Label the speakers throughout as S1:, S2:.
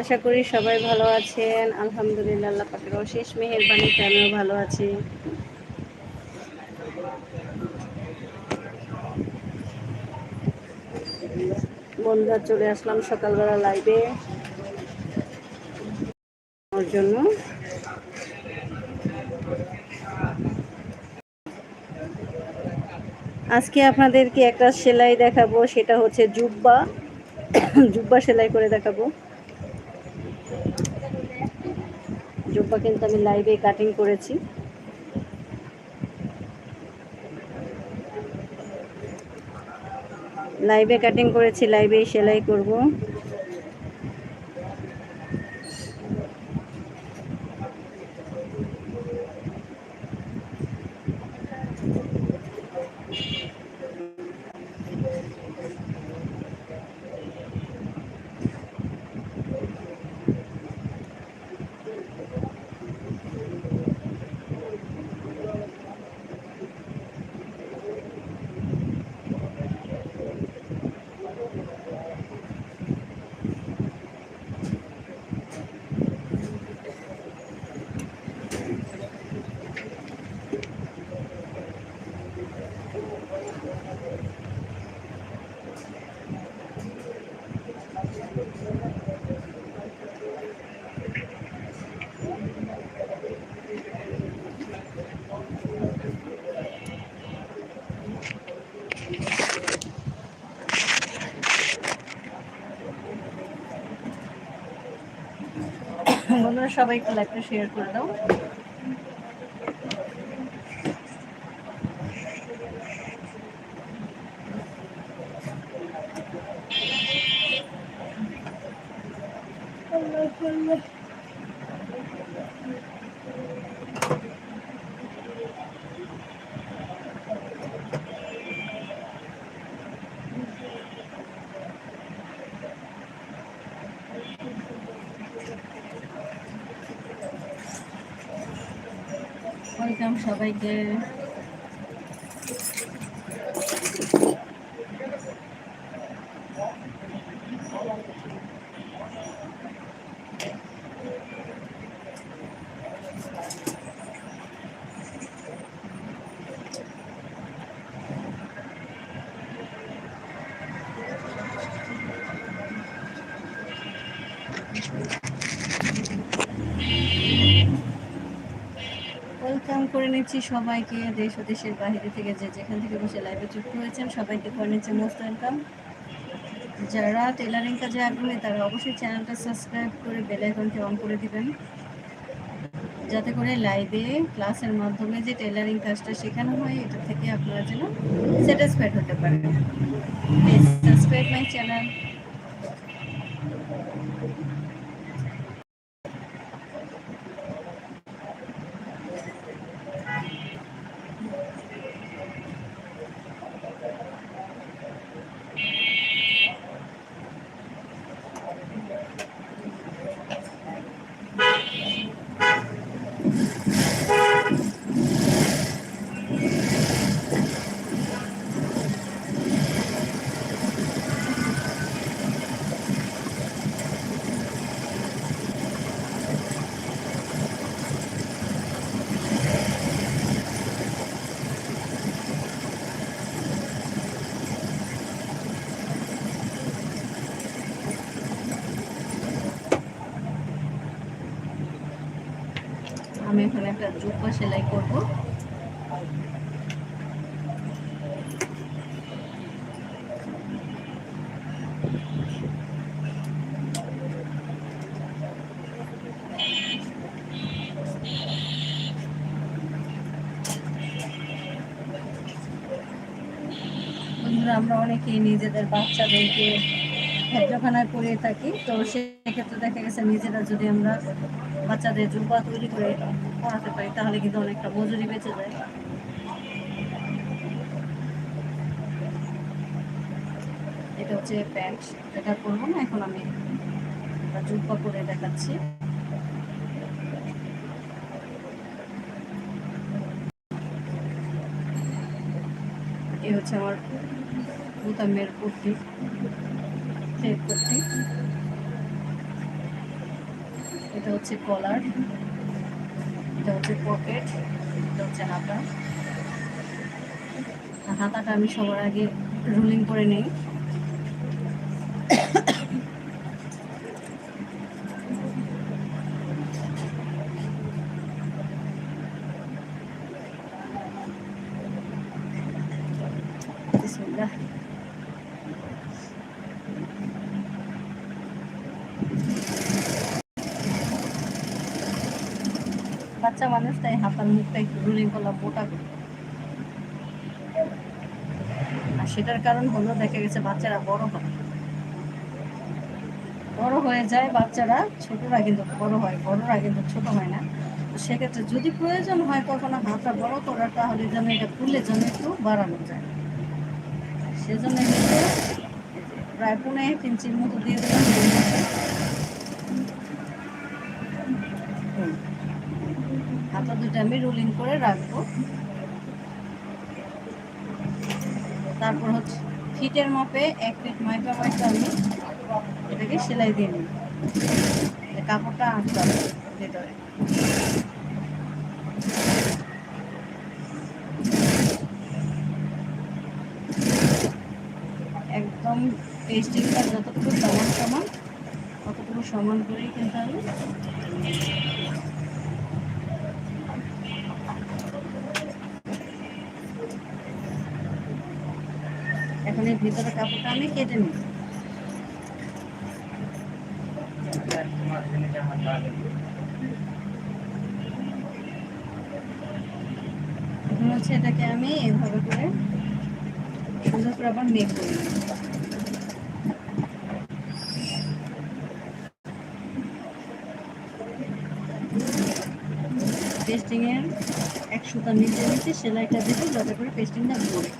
S1: আশা করি সবাই ভালো আছেন। আলহামদুলিল্লাহ, আল্লাহ পাকের অশেষ মেহেরবানিতে আমিও ভালো আছি। বন্ধুরা, চলে আসলাম সকালবেলা লাইভে ওর জন্য। আজকে আপনাদেরকে একটা সেলাই দেখাবো, সেটা হচ্ছে জুব্বা। জুব্বা সেলাই করে দেখাবো। জুব্বা কিন্তু আমি লাইভে কাটিং করেছি। লাইভে কাটিং করেছি লাইভেই সেলাই করব। বন্ধুরা সবাই একটু লাইভটা শেয়ার করে দাও ওয়েলকাম সবাইকে ওয়েলকাম করে নিচ্ছি সবাইকে, দেশ ও দেশের বাইরে থেকে যে যেখান থেকে বসে লাইভে যুক্ত হয়েছেন, সবাইকে করে নিচ্ছে মোস্ট ওয়েলকাম যারা টেলারিং কাজে আগ্রহী, তারা অবশ্যই চ্যানেলটা সাবস্ক্রাইব করে বেল আইকনটি অন করে দিবেন। যাতে করে লাইভে ক্লাসের মাধ্যমে যে টেলারিং কাজটা শেখানো হয়, এটা থেকে আপনারা যেন স্যাটিসফাইড হতে পারেন। সাবস্ক্রাইব মাই চ্যানেল একটা জুব্বা সেলাই করব। আমরা অনেকেই নিজেদের বাচ্চাদেরকে হেফজখানায় পড়িয়ে থাকি, তো সেক্ষেত্রে দেখা গেছে নিজেরা যদি আমরা বাচ্চাদের জুব্বা তৈরি করে পড়াতে পারি, তাহলে কিন্তু অনেকটা মজুরি বেঁচে যায়। এটা হচ্ছে প্যান্ট, এটা করব না, এখন আমি জুব্বা করে দেখাচ্ছি। এই হচ্ছে আমার বোতামের কুর্তি থ্রেড কুর্তি। এটা হচ্ছে কলার। এটা হচ্ছে পকেট এটা হচ্ছে হাতা হাতাটা আমি সবার আগে রুলিং করে নেই। বাচ্চা মানুষ, তাই হাতার মুখটা একটু রুলিং করলাম, মোটা করে। আর সেটার কারণ হলো, দেখা গেছে বাচ্চারা বড় হয়। বড় হয়ে যায় বাচ্চারা, ছোটরা কিন্তু বড় হয়, বড়রা কিন্তু ছোট হয় না। তো সেক্ষেত্রে যদি প্রয়োজন হয় কখনো হাতটা বড় করার তাহলে যেন এটা খুলে যেন একটু বাড়ানো যায়। সেজন্য কিন্তু প্রায় পনেরো ইঞ্চির মতো দিয়ে দিলাম। হাতা দুটো আমি রোলিং করে রাখব। তারপর হচ্ছে ফিটের মাপে এক ফিট মাইপা মাইপা আমি এটাকে সেলাই দিয়ে নিই কাপড়টা আটকে হবে ভেতরে। একদম পেস্টিংটা যতটুকু সমান সমান, ততটুকু সমান করেই কিন্তু আমি ভিতরে কাপড়টা আমি কেটে নিই। হচ্ছে এটাকে আমি এভাবে করে সুন্দর করে আবার মেক করে নিই। পেস্টিং এর এক সুতার নিচে নিচে সেলাইটা দিতে যাতে করে পেস্টিংটা পড়ে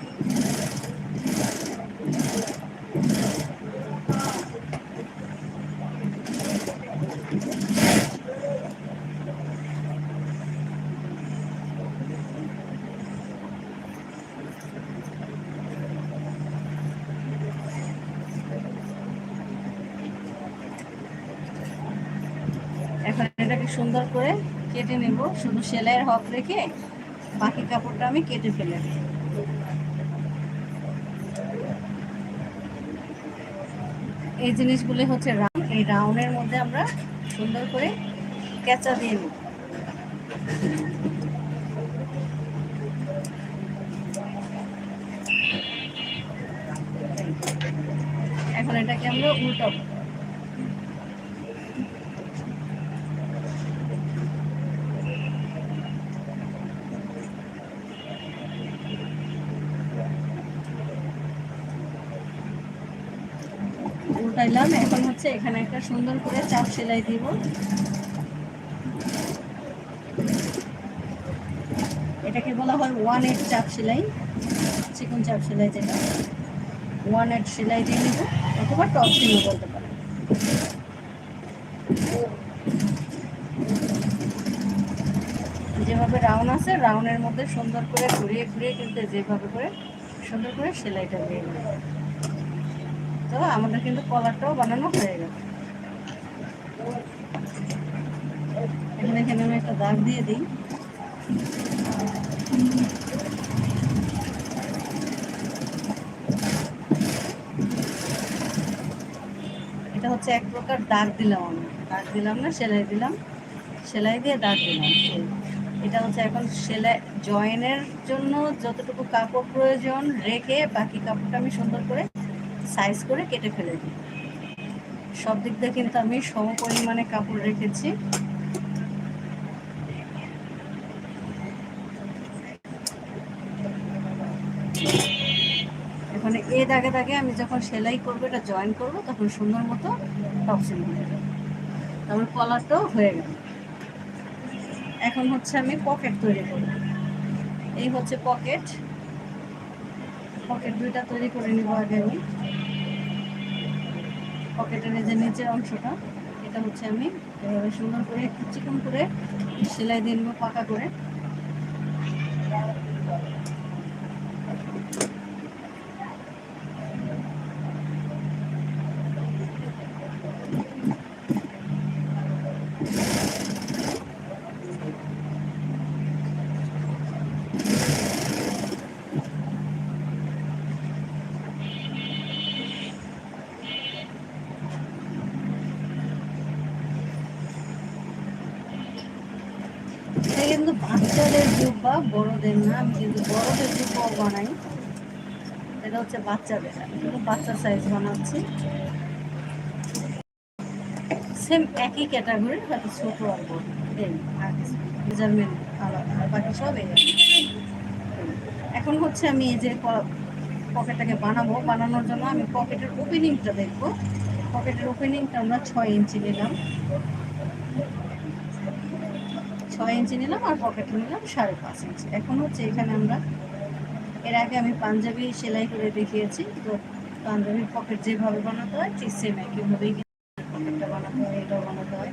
S1: এখন এটাকে সুন্দর করে কেটে নেব। শুধু সেলাইয়ের হক রেখে বাকি কাপড়টা আমি কেটে ফেলে দেব। এই জিনিসগুলি হচ্ছে রাউন্ড। এই রাউন্ডের মধ্যে আমরা সুন্দর করে কেঁচা দিয়ে নেব। এখন এটাকে আমরা উল্টাবো উল্টাইলাম এখন হচ্ছে এখানে একটা সুন্দর করে চাপ সেলাই দিব। এটাকে বলা হয় ওয়ান এইট চাপ সেলাই, চিকন চাপ সেলাই যেটা। ওয়ান এইট সেলাই দিয়ে নিব, অথবা টপ সিমও বলতে পারেন। যেভাবে রাউন্ড আছে রাউন্ডের মধ্যে সুন্দর করে ঘুরিয়ে ঘুরিয়ে কিন্তু যেভাবে করে সুন্দর করে সেলাইটা দিয়ে নেব। তো আমাদের কিন্তু কলারটাও বানানো হয়ে গেল এখানে এখানে আমি একটা দাগ দিয়ে দিই। এটা হচ্ছে এক প্রকার দাগ দিলাম আমি। দাগ দিলাম না, সেলাই দিলাম। সেলাই দিয়ে দাগ দিলাম এটা হচ্ছে এখন সেলাই, জয়েনের জন্য যতটুকু কাপড় প্রয়োজন রেখে বাকি কাপড়টা আমি সুন্দর করে সাইজ করে কেটে ফেলে দিই। সব দিক দিয়ে কিন্তু আমি সম পরিমাণে কাপড় রেখেছি। এখন এ দাগে দাগে আমি যখন সেলাই করব, এটা জয়েন করব, তখন সুন্দর মতো টপসিং হয়ে যাবে। তারপর কলারটাও হয়ে গেল। এখন হচ্ছে আমি পকেট তৈরি করব। এই হচ্ছে পকেট পকেট দুইটা তৈরি করে নিব আগে আমি। পকেটের যে নিচের অংশটা, এটা হচ্ছে আমি এভাবে সুন্দর করে একটু চিকন করে সেলাই দিয়ে নেব পাকা করে। কিন্তু বাচ্চাদের জুব্বা বড়দের না, আমি কিন্তু বড়দের জুব্বাও বানাই। এটা হচ্ছে বাচ্চাদের কিন্তু বাচ্চার সাইজ বানাচ্ছি। সেম একই ক্যাটাগরির হয়তো ছোট আর বড়। এই মেজারমেন্ট আলাদা, আর বাকি সব এখন হচ্ছে আমি এই যে পকেটটাকে বানাবো। বানানোর জন্য আমি পকেটের ওপেনিংটা দেখব। পকেটের ওপেনিংটা আমরা ছয় ইঞ্চি নিলাম। ছয় ইঞ্চি নিলাম আর পকেটে নিলাম সাড়ে পাঁচ ইঞ্চি। এখন হচ্ছে এখানে আমরা, এর আগে আমি পাঞ্জাবি সেলাই করে দেখিয়েছি, তো পাঞ্জাবির পকেট যেভাবে বানাতে হয় ঠিক সেম একইভাবেই পকেটটা বানাতে হয়, এটাও বানাতে হয়।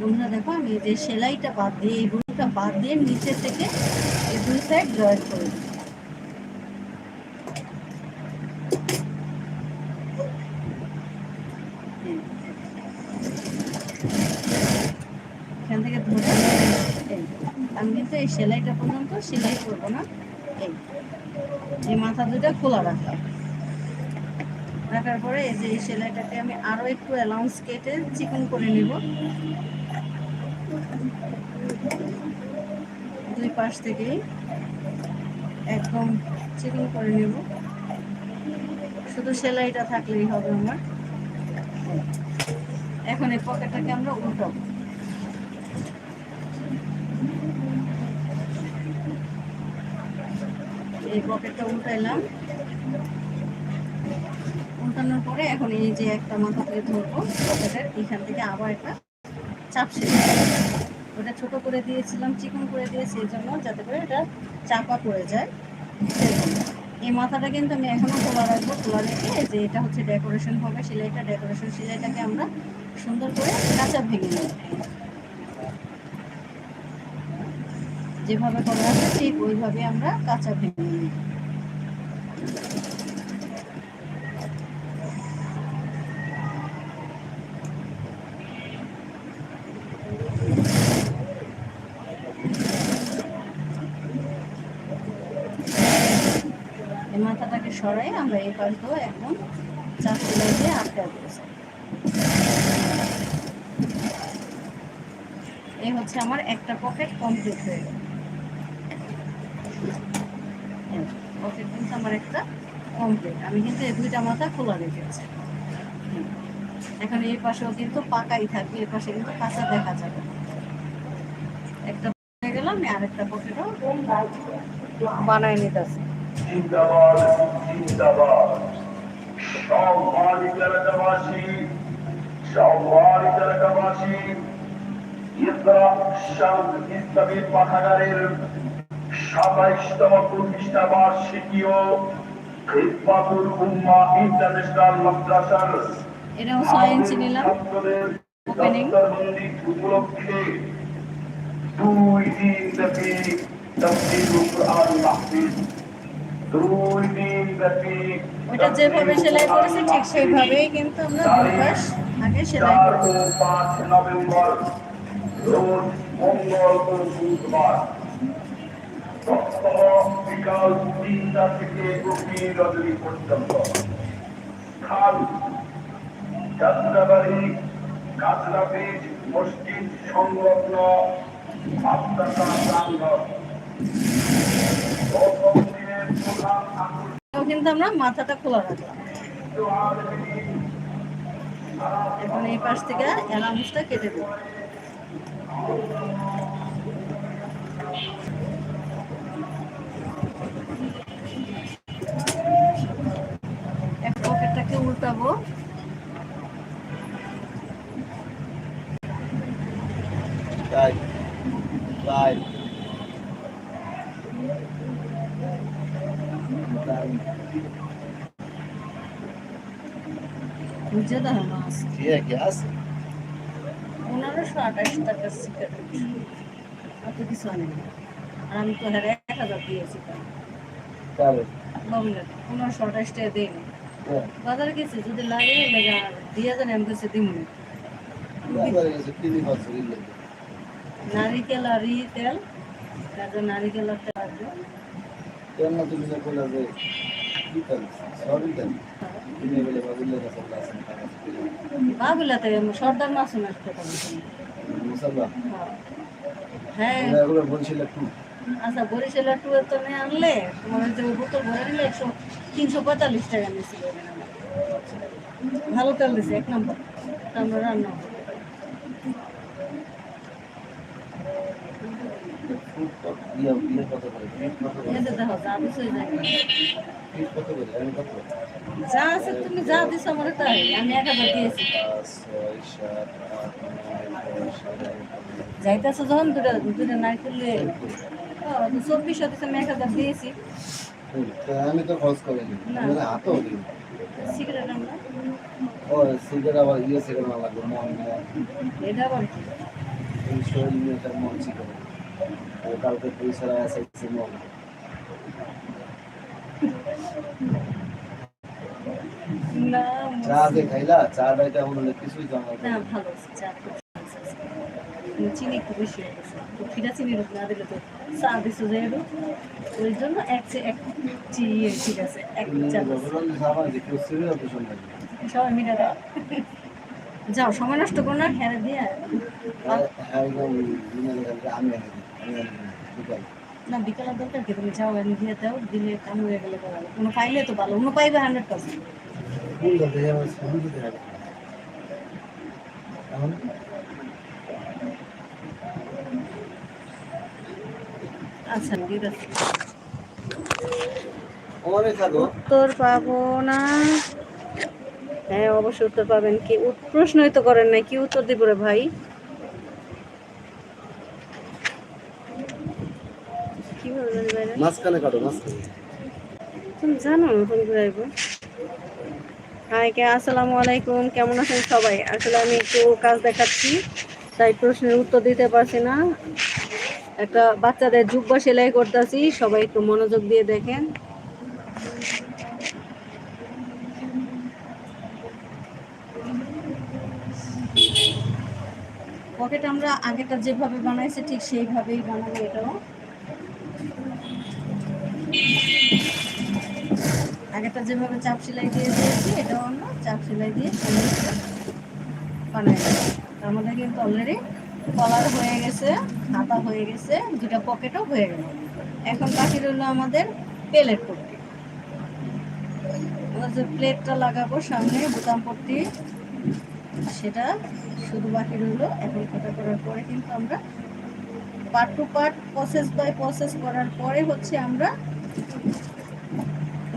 S1: বন্ধুরা দেখো, আমি যে সেলাইটা বাদ দিয়ে, এই বুনটা বাদ দিয়ে নিচে থেকে এই দুই সাইড জয়েন করে দিই এখান থেকে ধরে এই আমি কিন্তু এই সেলাইটা পর্যন্ত সেলাই করব না। এই এই মাথা দুটা খোলা রাখলাম। রাখার পরে এই যে এই সেলাইটাকে আমি আরও একটু অ্যালাউন্স কেটে চিকন করে নিব। দুই পাশ থেকেই একদম চিকন করে নেব। শুধু সেলাইটা থাকলেই হবে আমার। এখন এই পকেটটাকে আমরা উল্টাবো। এই পকেটটা উল্টাইলাম। উল্টানোর পরে এখন এই যে একটা মাথা থেকে ধরবো পকেটের এখান থেকে আবার একটা চাপ ওটা ছোট করে দিয়েছিলাম, চিকন করে দিয়েছি এই জন্য যাতে করে এটা চাপা পড়ে যায়। এই মাথাটা কিন্তু আমি এখনও খোলা রাখব, খোলা রেখে যে এটা হচ্ছে ডেকোরেশন হবে, সেলাইটা ডেকোরেশন সেলাইটাকে আমরা সুন্দর করে কাঁচা ভেঙে নেব। যেভাবে করা আছে, ঠিক ওইভাবে আমরা কাঁচা ভেঙে নিই। মাথাটাকে সরাই আমরা এই পাশ দিয়ে একদম চাপ সেলাই দিয়ে আটকা দিয়েছি। এই হচ্ছে আমার একটা পকেট কমপ্লিট হয়ে গেল পকেট কিন্তু আমার একটা কমপ্লিট আমি কিন্তু এই দুইটা মাথা খোলা রেখেছি। এখন এই পাশেও কিন্তু পাকাই থাকবে এই পাশে কিন্তু কাঁচা দেখা যাবে আরেকটা পকেটও বানাই নিতেছি।
S2: পাঠাগারের সাতাইশতম প্রতিষ্ঠা বার্ষিকী ও খিদমাতুল উম্মা ইন্টারন্যাশনাল মাদ্রাসার
S1: এটাও ছয় ইঞ্চি নিলাম.
S2: দপ্তরবন্দি উপলক্ষে দুই দিন ব্যাপী তফসিলুল কুরআন মাহফিল। দুই দিন ব্যাপী
S1: ওইটা যেভাবে সেলাই করেছি ঠিক সেইভাবেই কিন্তু আমরা দুই পাশ আগে সেলাই করব
S2: ও পাঁচ নভেম্বর রোজ মঙ্গল ও বুধবার। বিকাল তিনটা থেকে যাত্রাবাড়ি সংলগ্ন
S1: কিন্তু আমরা মাথাটা খোলা রাখলাম। এখন এই পাশ থেকে অ্যালাউন্সটা কেটে দেবো এক বুঝে মাছ
S3: que
S1: পনেরোশো আঠাশ টাকার সিগারেট অত কিছু আর আমি তো হ্যাঁ এক হাজার দিয়েছি। বাবুলের পনেরোশো আঠাশ টাকা দিই. বাজারে গেছে যদি লাগে লেগে দিয়ে জানি আমি কাছে. নারিকেল আর ই তেল তারপর নারিকেল আর তেল সর্দার মাছ
S3: Musabah.
S1: হ্যাঁ
S3: বলছিল একটু
S1: আচ্ছা বরিশালের নিয়ে আনলে তোমার যে বোতল ভরে নিলে একশো তিনশো পঁয়তাল্লিশ টাকা নিয়েছিল। ভালো তেল দিছে, এক নম্বর। আমরা রান্না যা আছে তুমি যা দিছো আমার তাই, আমি এক দিয়েছি। যাইতেছো যখন, দুটা দুটা নারকেল লিয়ে চব্বিশশো আমি এক হাজার দিয়েছি।
S3: আমি তো খরচ করিনি। আমি তো হাতও দিই ও সিগারেট আবার ইয়ে সিগারেট না লাগবে মন শরীর মন সিগারেট কালকে মন। চা যে খাইলা চা ডাইটা কিছুই জানা
S1: না ভালো চিনি গেছে তো ফিরা চিনি রূপ না দিলে তো চা দিছো যে একটু ওই জন্য এক এক চি ইয়ে ঠিক আছে, এক চামচ সবাই মিলে যাও। সময় নষ্ট করো না খেলে দিয়ে না, বিকালের দরকার কি? তুমি যাও, এনে দিয়ে দাও, দিলে কাম হয়ে গেলে ভালো কোনো পাইলে তো ভালো অন্য পাইবে হান্ড্রেড পার্সেন্ট
S3: ফুল ধরতে আমার সামনে দিতে হবে এখন
S1: আচ্ছা উত্তর পাবো না। হ্যাঁ অবশ্যই উত্তর পাবেন। কি প্রশ্নই তো করেন নাই কি উত্তর দিব রে ভাই? কি বলবেন ভাইরা
S3: মাঝখানে কাটো মাঝখানে।
S1: তুমি জানো হাই কে আসসালামু আলাইকুম কেমন আছেন সবাই? আসলে আমি একটু কাজ দেখাচ্ছি তাই প্রশ্নের উত্তর দিতে পারছি না। একটা বাচ্চাদের জুব্বা সেলাই করতেছি, সবাই একটু মনোযোগ দিয়ে দেখেন পকেট আমরা আগেটা যেভাবে বানাইছি, ঠিক সেইভাবেই বানাবো এটাও আগেটা যেভাবে চাপ সেলাই দিয়ে দিয়েছি, এটাও আমরা চাপ সেলাই দিয়ে বানাই। আমাদের কিন্তু অলরেডি কলার হয়ে গেছে হাতা হয়ে গেছে দুটা পকেটও হয়ে গেল। এখন বাকি রইল আমাদের প্লেট পট্টি। যে প্লেটটা লাগাবো সামনে, বোতাম পট্টি, সেটা শুধু বাকি রইল। এখন কাটা করার পরে কিন্তু আমরা part two part process by process করার পরে হচ্ছে আমরা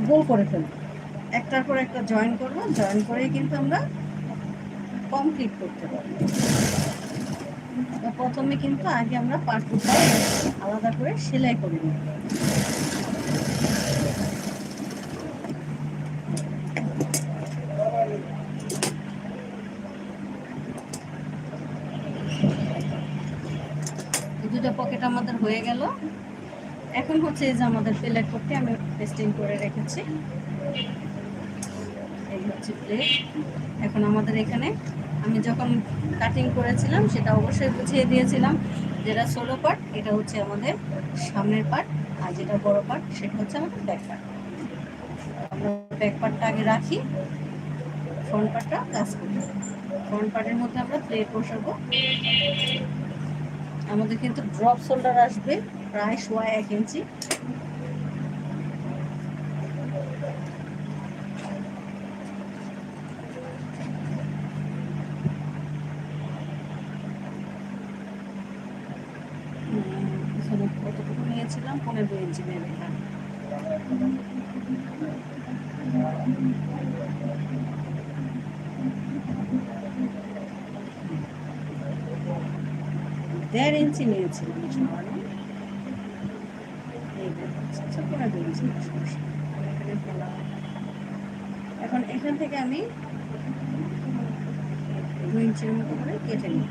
S1: গোল করে ফেলব। একটার পর একটা জয়েন করব। জয়েন করেই কিন্তু আমরা কমপ্লিট করতে পারব। প্রথমে কিন্তু আগে আমরা পার্ট টু পার্ট আলাদা করে সেলাই করে নিব দুটো পকেট আমাদের হয়ে গেল। এখন হচ্ছে এই যে আমাদের প্লেট করতে আমি পেস্টিং করে রেখেছি। এই হচ্ছে প্লেট এখন আমাদের এখানে আমি যখন কাটিং করেছিলাম, সেটা অবশ্যই বুঝিয়ে দিয়েছিলাম যেটা ষোলো পার্ট এটা হচ্ছে আমাদের সামনের পার্ট আর যেটা বড় পার্ট সেটা হচ্ছে আমাদের ব্যাক পার্ট আমরা ব্যাক পার্টটা আগে রাখি ফ্রন্ট পার্টটা কাজ করি ফ্রন্ট পার্টের মধ্যে আমরা প্লেট বসাবো। আমাদের কিন্তু ড্রপ শোল্ডার আসবে প্রায় সোয়া এক ইঞ্চি উম, এখানে কতটুকু নিয়েছিলাম পনেরো ইঞ্চি নেবে দেড় ইঞ্চি নিয়েছিলাম সমানে এই দেখো, আচ্ছা, পনেরো ইঞ্চি সমস্যা নেই। এখানে। এখন থেকে আমি দু ইঞ্চির মতো করে কেটে নিই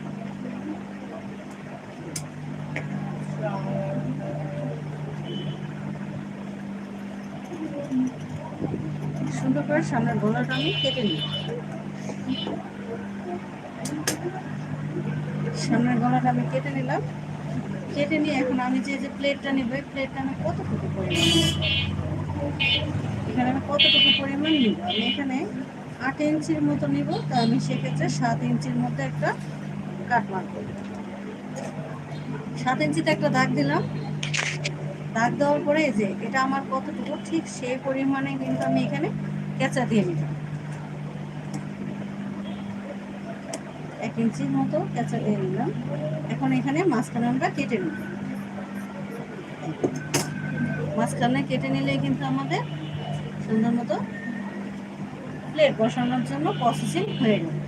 S1: সুন্দর করে সামনের গলাটা আমি কেটে নিই। সামনের গলাটা আমি কেটে নিলাম। কেটে নিয়ে এখন আমি যে যে প্লেটটা নেব, এই প্লেটটা আমি কতটুকু পরিমাণ এখানে আমি কতটুকু পরিমাণ নিব? আমি এখানে আট ইঞ্চির মতো নিব, তো আমি সেক্ষেত্রে সাত ইঞ্চির মধ্যে একটা কাট মারব সাত ইঞ্চিতে একটা দাগ দিলাম। দাগ দেওয়ার পরে যে এটা আমার কতটুকু, ঠিক সেই পরিমাণে কিন্তু আমি এখানে কেঁচা দিয়ে নিলাম। এক ইঞ্চির মতো কেঁচা দিয়ে নিলাম। এখন এখানে মাঝখানে আমরা কেটে নিব মাঝখানে কেটে নিলে কিন্তু আমাদের সুন্দর মতো প্লেট বসানোর জন্য প্রসেসিং হয়ে যাবে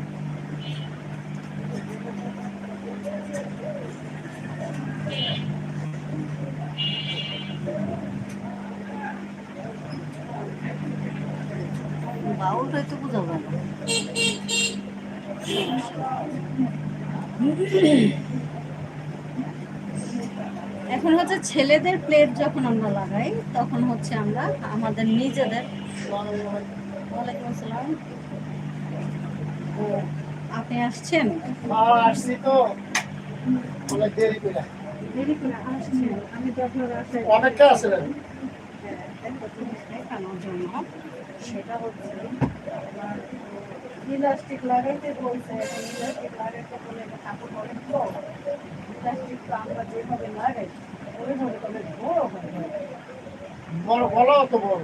S1: বাউল হয়তো বোঝাবো না এখন হচ্ছে ছেলেদের প্লেট যখন আমরা লাগাই তখন হচ্ছে আমরা আমাদের নিজেদের ওয়ালাইকুম আসসালাম। আপনি আসছেন?
S3: আসছি তো। অনেক দেরি করে।
S1: দেরি করে আসছেন? আমি তো আপনার আশায়
S3: অনেকটা আসলেন
S1: একটা জিনিস দেখানোর জন্য। সেটা হচ্ছে ইলাস্টিক লাগাইতে বলছে এখন ইলাস্টিক লাগাইতে বলে কাপড় অনেক তো ইলাস্টিক তো আমরা যেভাবে লাগাই ওইভাবে তবে বড়
S3: বড় বলো তো বড়।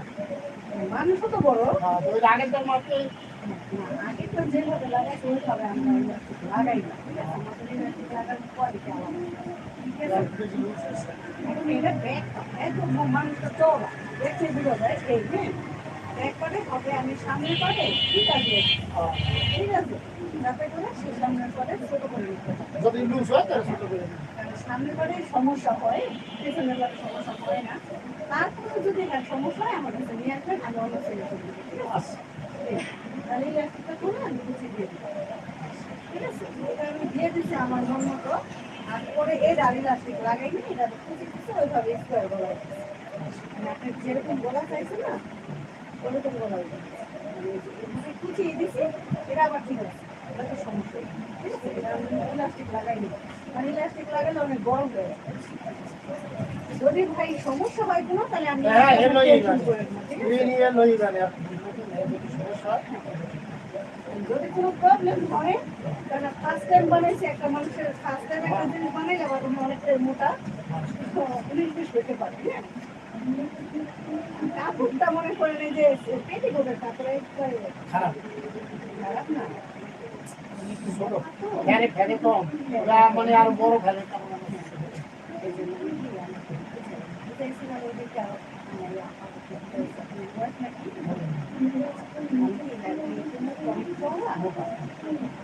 S1: মানুষও তো বড়।
S3: হ্যাঁ ওই আগের বার মাত্র
S1: না, আগে তো যেভাবে লাগাই ওইভাবে আমরা ইলাস্টিক লাগাই না? আমাদের ইলাস্টিক লাগানোর কোয়ালিটি আলাদা। এখন এটা ব্যাগ একদম মানুষটা চওড়া। দেখে বোঝা যায় এই হ্যাঁ করে হবে আমি সামনে করে ঠিক আছে? ঠিক আছে। যাতে করে সে সামনের পরে ছোট করে হবে।
S3: যদি লুজ হয় তাহলে ছোট করে
S1: সামনে পরে সমস্যা হয় পেছনের পরে সমস্যা হয় না। তারপরে যদি হ্যাঁ সমস্যা হয় আমার কাছে নিয়ে আসবেন আমি অন্য ছেলে ঠিক আছে? তাহলে এই রাস্তাটা করে আমি গুছিয়ে দিয়ে ঠিক আছে? এটা আমি দিয়ে দিচ্ছি আমার মন মতো আর পরে এই ডালি লাস্টিক লাগাইনি এটা কুচি কুচি ওইভাবে স্কোয়ার দিচ্ছি। মানে যেরকম গলা চাইছেন না এটা আবার ঠিক আছে এটা তো সমস্যা ঠিক আছে এটা ইলাস্টিক লাগাইনি মানে ইলাস্টিক লাগালে অনেক গরম হয়ে যদি ভাই সমস্যা হয় কোনো তাহলে আমি
S3: যদি
S1: কোনো প্রবলেম হয়, কারণ ফার্স্ট টাইম বানাইছি, একটা মানুষের ফার্স্ট টাইম একটা জিনিস বানাইলে আবার তুমি অনেকটা মোটা উনিশ বিশ হতে পারে হ্যাঁ? কাপড়টা মনে যে
S3: খারাপ।
S1: খারাপ না।
S3: কম। ওরা মানে আরও বড়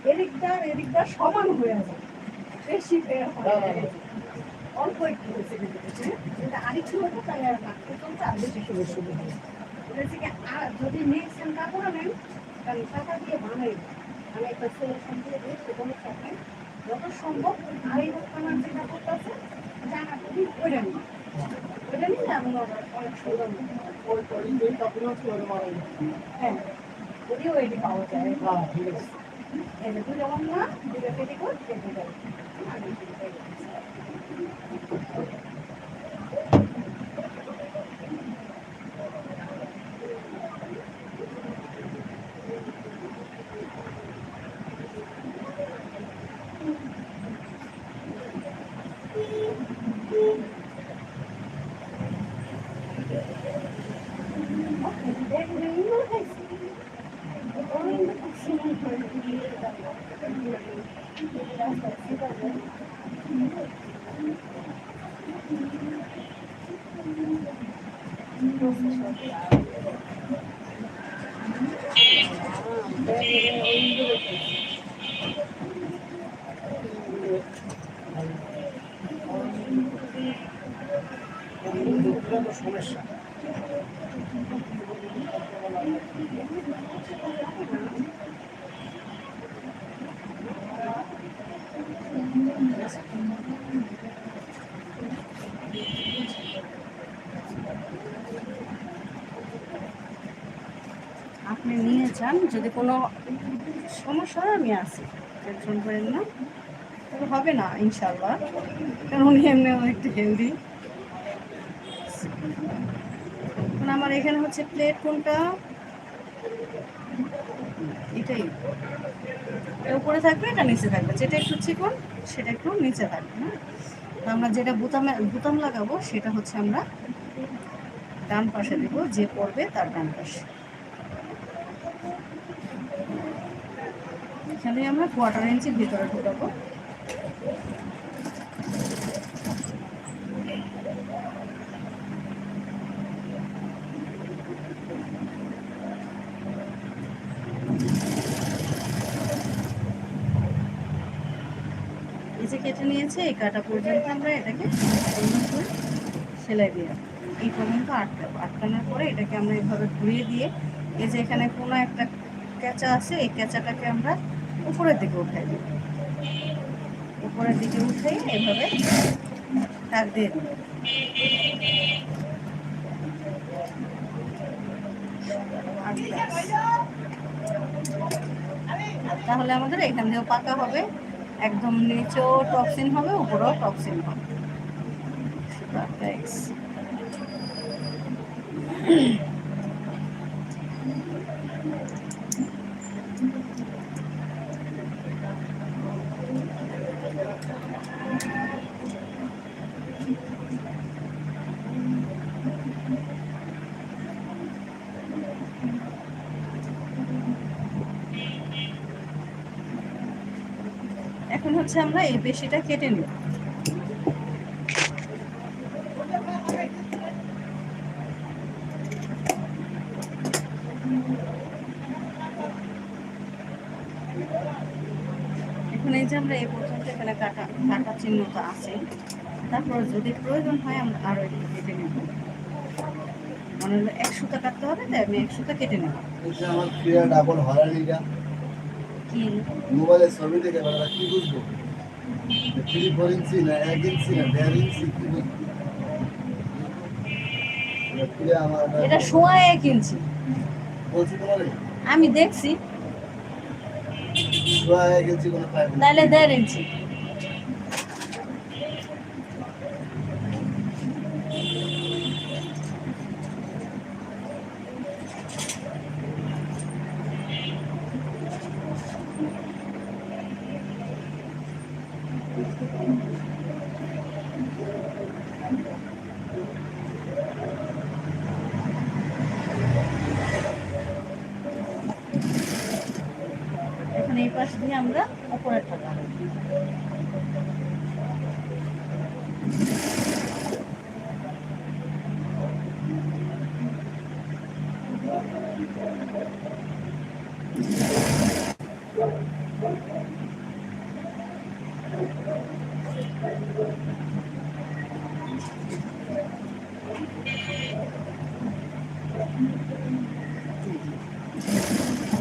S1: এদিকটার এদিকটা সমান হয়ে আছে। বেশি। অল্প একটু হয়েছে কিন্তু, হ্যাঁ? এটা আরেকটু হতো তাহলে আর মাখতে চলতে আর বেশি। এটা হচ্ছে কি, আর যদি নেক্সট কাপড় নেন কারণ টাকা দিয়ে বানাই। আমি একটা সিলেকশন দিয়ে দিই সে কোনো নেই। যত সম্ভব আড়াই হাত কানার যে কাপড়টা আছে জানা করি ওইটা নিই ওইটা নিলে আমি অনেক সুন্দর
S3: ওই ওই ওই
S1: হ্যাঁ যদিও এটি পাওয়া যায়।
S3: হ্যাঁ ঠিক আছে।
S1: এই যে দুটো না দুটো পেটিকোট পেটে Thank you.
S3: সমস্যা
S1: আমি আসি টেনশন করেন না। তবে হবে না ইনশাল্লাহ কারণ উনি এমনিও একটু হেলদি আমার এখানে হচ্ছে প্লেট কোনটা? এটাই। উপরে থাকবে এটা নিচে থাকবে। যেটা একটু চিকন, সেটা একটু নিচে থাকবে হ্যাঁ? আমরা যেটা বুতামে, বুতাম লাগাবো, সেটা হচ্ছে আমরা ডান পাশে দেবো, যে পড়বে তার ডান পাশে। এখানে আমরা কোয়ার্টার ইঞ্চি ভিতরে ঢুকাবো যে কেটে নিয়েছে, এই কাটা পর্যন্ত আমরা এটাকে সেলাই দিয়ে। এই পর্যন্ত আটকাবো আটকানোর পরে এটাকে আমরা এইভাবে ঘুরিয়ে দিয়ে, এই যে এখানে কোনো একটা কেঁচা আছে, এই কেঁচাটাকে আমরা উপরের দিকে উঠাই দেব উপরের দিকে উঠে এভাবে তার দিয়ে দেবো তাহলে আমাদের এখান দিয়েও পাকা হবে। একদম নিচেও টক্সিন হবে, উপরেও টক্সিন হবে। হচ্ছে আমরা এই বেশিটা কেটে নিব। এখন এই যে আমরা এই পর্যন্ত এখানে কাটা কাটা চিহ্নটা আছে তারপর যদি প্রয়োজন হয় আমরা আরও একটু কেটে নেব। মনে হলো এক সুতা কাটতে হবে তাই আমি এক সুতা কেটে নেব।
S3: আমার ক্রিয়া ডাবল হরানিটা
S1: কি?
S3: মোবাইলের ছবি দেখে কি বুঝব? থ্রি ফোর ইঞ্চি না এক ইঞ্চি না দেড় ইঞ্চি এটা
S1: সোয়া এক ইঞ্চি আমি দেখছি।
S3: সোয়া এক ইঞ্চি
S1: তাহলে দেড় ইঞ্চি এখন এই পাশ দিয়ে আমরা অপরাধ টাকা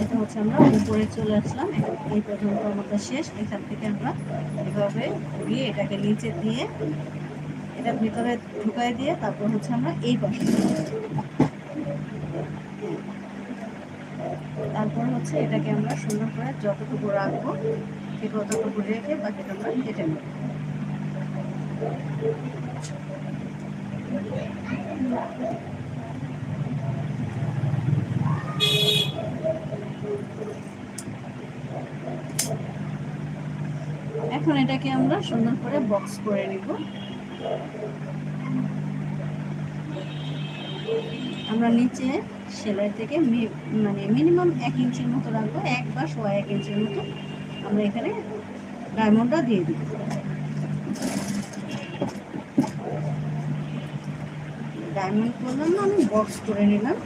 S1: এটা উপরে চলে আসলাম। এই পর্যন্ত আমাদের শেষ। এখান থেকে আমরা এভাবে ঘুরিয়ে এটাকে নিচে দিয়ে এটা ভিতরে ঢুকাই দিয়ে তারপর হচ্ছে আমরা এই পাশে তারপর হচ্ছে এটাকে আমরা সুন্দর করে যতটুকু রাখব ঠিক ততটুকু রেখে বাকিটা আমরা কেটে নেব। এখন এটাকে আমরা সুন্দর করে বক্স করে নিব। আমরা নিচে সেলাই থেকে মানে মিনিমাম এক ইঞ্চির মতো রাখব, এক বা সোয়া এক ইঞ্চির মতো। আমরা এখানে ডায়মন্ডটা দিয়ে দিব। ডায়মন্ড করলাম না, আমি বক্স করে নিলাম।